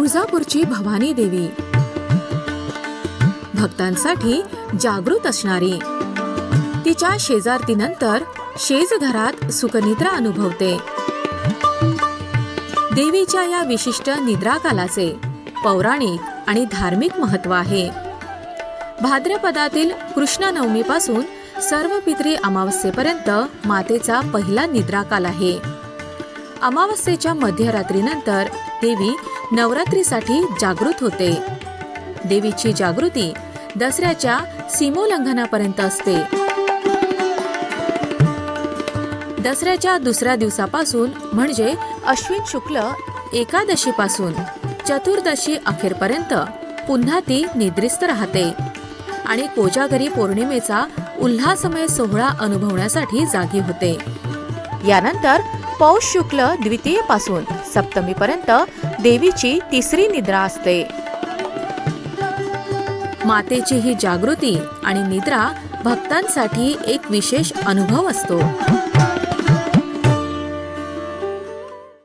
तुळजापूरची भवानी देवी. भक्तांसाठी जागृत असणारी. तिच्या शेजारतीनंतर शेजघरात सुखनिद्रा अनुभवते. देवीच्या या विशिष्ट निद्राकालाचे पौराणिक आणि धार्मिक महत्त्व आहे. भाद्रपदातील कृष्ण नवमीपासून सर्व पित्री अमावस्येपर्यंत मातेचा पहिला निद्राकाल आहे. अमावस्येच्या मध्यरात्रीनंतर देवी नवरात्रीसाठी जागृत होते. देवीची जागृती दसऱ्याच्या सीमोल्लंघनापर्यंत असते. दसऱ्याच्या दुसऱ्या दिवसापासून म्हणजे अश्विन शुक्ल एकादशीपासून चतुर्दशी अखेरपर्यंत पुन्हा ती निद्रिस्त राहते आणि कोजागरी पौर्णिमेचा उल्हासमय सोहळा अनुभवण्यासाठी जागी होते. यानंतर पौष शुक्ल द्वितीयपासून सप्तमी पर्यंत देवीची तिसरी निद्रा असते. मातेची ही जागृती आणि निद्रा भक्तांसाठी एक विशेष अनुभव असतो.